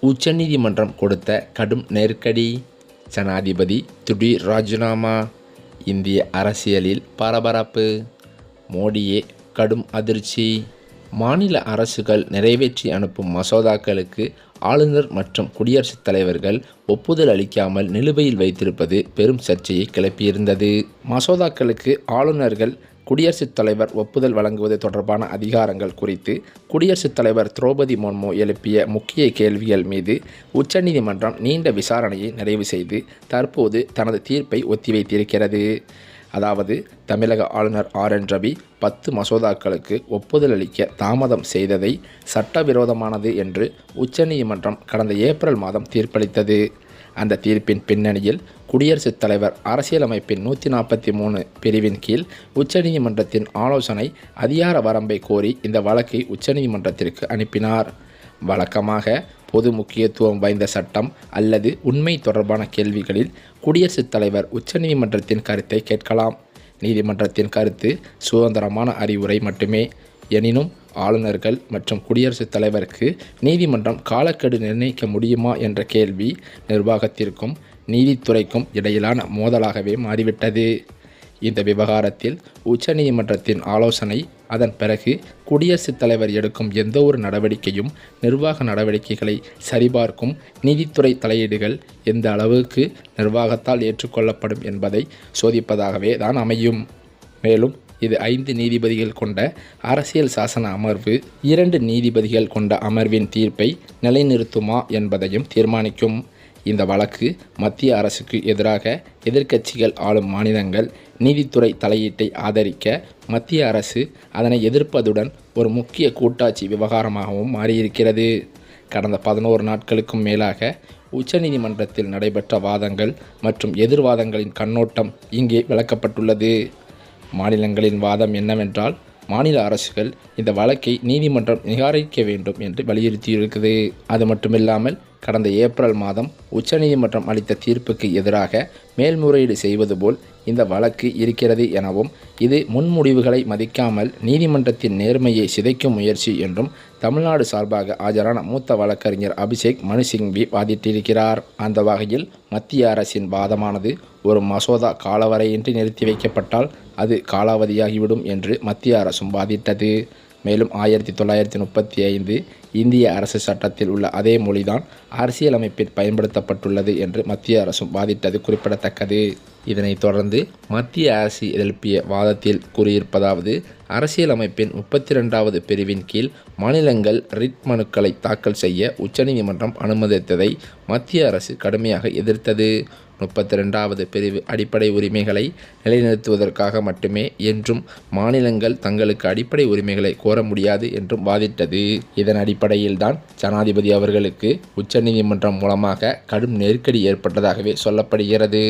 உச்சநீதிமன்றம் கொடுத்த கடும் நெருக்கடி. ஜனாதிபதி திடீர் ராஜினாமா. இந்திய அரசியலில் பரபரப்பு. மோடியே கடும் அதிர்ச்சி. மாநில அரசுகள் நிறைவேற்றி அனுப்பும் மசோதாக்களுக்கு ஆளுநர் மற்றும் குடியரசுத் தலைவர்கள் ஒப்புதல் அளிக்காமல் நிலுவையில் வைத்திருப்பது பெரும் சர்ச்சையை கிளப்பியிருந்தது. மசோதாக்களுக்கு ஆளுநர்கள் குடியரசுத் தலைவர் ஒப்புதல் வழங்குவது தொடர்பான அதிகாரங்கள் குறித்து குடியரசுத் தலைவர் திரௌபதி முர்மு எழுப்பிய முக்கிய கேள்விகள் மீது உச்சநீதிமன்றம் நீண்ட விசாரணையை நிறைவு செய்து தற்போது தனது தீர்ப்பை ஒத்திவைத்திருக்கிறது. அதாவது தமிழக ஆளுநர் ஆர். என். ரவி பத்து மசோதாக்களுக்கு ஒப்புதல் அளிக்க தாமதம் செய்ததை சட்டவிரோதமானது என்று உச்சநீதிமன்றம் கடந்த ஏப்ரல் மாதம் தீர்ப்பளித்தது. அந்த தீர்ப்பின் பின்னணியில் குடியரசுத் தலைவர் அரசியலமைப்பின் நூற்றி நாற்பத்தி மூணு பிரிவின் கீழ் உச்சநீதிமன்றத்தின் ஆலோசனை அதிகார வரம்பை கோரி இந்த வழக்கை உச்சநீதிமன்றத்திற்கு அனுப்பினார். வழக்கமாக பொது முக்கியத்துவம் வாய்ந்த சட்டம் அல்லது உண்மை தொடர்பான கேள்விகளில் குடியரசுத் தலைவர் உச்சநீதிமன்றத்தின் கருத்தை கேட்கலாம். நீதிமன்றத்தின் கருத்து சுதந்திரமான அறிவுரை மட்டுமே. எனினும் ஆளுநர்கள் மற்றும் குடியரசுத் தலைவருக்கு நீதிமன்றம் காலக்கெடு நிர்ணயிக்க முடியுமா என்ற கேள்வி நிர்வாகத்திற்கும் நீதித்துறைக்கும் இடையிலான மோதலாகவே மாறிவிட்டது. இந்த விவகாரத்தில் உச்சநீதிமன்றத்தின் ஆலோசனை அதன் பிறகு குடியரசுத் தலைவர் எடுக்கும் எந்தவொரு நடவடிக்கையும் நிர்வாக நடவடிக்கைகளை சரிபார்க்கும் நீதித்துறை தலையீடுகள் எந்த அளவுக்கு நிர்வாகத்தால் ஏற்றுக்கொள்ளப்படும் என்பதை சோதிப்பதாகவே தான் அமையும். மேலும் இது ஐந்து நீதிபதிகள் கொண்ட அரசியல் சாசன அமர்வு இரண்டு நீதிபதிகள் கொண்ட அமர்வின் தீர்ப்பை நிலைநிறுத்துமா என்பதையும் தீர்மானிக்கும். இந்த வழக்கு மத்திய அரசுக்கு எதிராக எதிர்க்கட்சிகள் ஆளும் மாநிலங்கள் நீதித்துறை தலையீட்டை ஆதரிக்க மத்திய அரசு அதனை எதிர்ப்பதுடன் ஒரு முக்கிய கூட்டாட்சி விவகாரமாகவும் மாறியிருக்கிறது. கடந்த பதினோரு நாட்களுக்கும் மேலாக உச்சநீதிமன்றத்தில் நடைபெற்ற வாதங்கள் மற்றும் எதிர்வாதங்களின் கண்ணோட்டம் இங்கே விளக்கப்பட்டுள்ளது. மாநிலங்களின் வாதம் என்னவென்றால் மாநில அரசுகள் இந்த வழக்கை நீதிமன்றம் நிகாரிக்க வேண்டும் என்று வலியுறுத்தியிருக்குது. அது மட்டுமில்லாமல் கடந்த ஏப்ரல் மாதம் உச்சநீதிமன்றம் அளித்த தீர்ப்புக்கு எதிராக மேல்முறையீடு செய்வது போல் இந்த வழக்கு இருக்கிறது எனவும் இது முன்முடிவுகளை மதிக்காமல் நீதிமன்றத்தின் நேர்மையை சிதைக்கும் முயற்சி என்றும் தமிழ்நாடு சார்பாக ஆஜரான மூத்த வழக்கறிஞர் அபிஷேக் மனு சிங்வி வாதிட்டிருக்கிறார். அந்த வகையில் மத்திய அரசின் வாதமானது ஒரு மசோதா காலவரையின்றி நிறுத்தி வைக்கப்பட்டால் அது காலாவதியாகிவிடும் என்று மத்திய அரசும் வாதிட்டது. மேலும் ஆயிரத்தி தொள்ளாயிரத்தி முப்பத்தி ஐந்து இந்திய அரசு சட்டத்தில் உள்ள அதே மொழிதான் அரசியலமைப்பில் பயன்படுத்தப்பட்டுள்ளது என்று மத்திய அரசும் வாதிட்டது குறிப்பிடத்தக்கது. இதனைத் தொடர்ந்து மத்திய அரசு எழுப்பிய வாதத்தில் கூறியிருப்பதாவது அரசியலமைப்பின் முப்பத்தி ரெண்டாவது பிரிவின் கீழ் மாநிலங்கள் ரிட் மனுக்களை தாக்கல் செய்ய உச்சநீதிமன்றம் அனுமதித்ததை மத்திய அரசு கடுமையாக எதிர்த்தது. முப்பத்தி ரெண்டாவது பிரிவு அடிப்படை உரிமைகளை நிலைநிறுத்துவதற்காக மட்டுமே என்றும் மாநிலங்கள் தங்களுக்கு அடிப்படை உரிமைகளை கோர முடியாது என்றும் வாதிட்டது. இதன் அடிப்படையில்தான் ஜனாதிபதி அவர்களுக்கு உச்சநீதிமன்றம் மூலமாக கடும் நெருக்கடி ஏற்பட்டதாகவே சொல்லப்படுகிறது.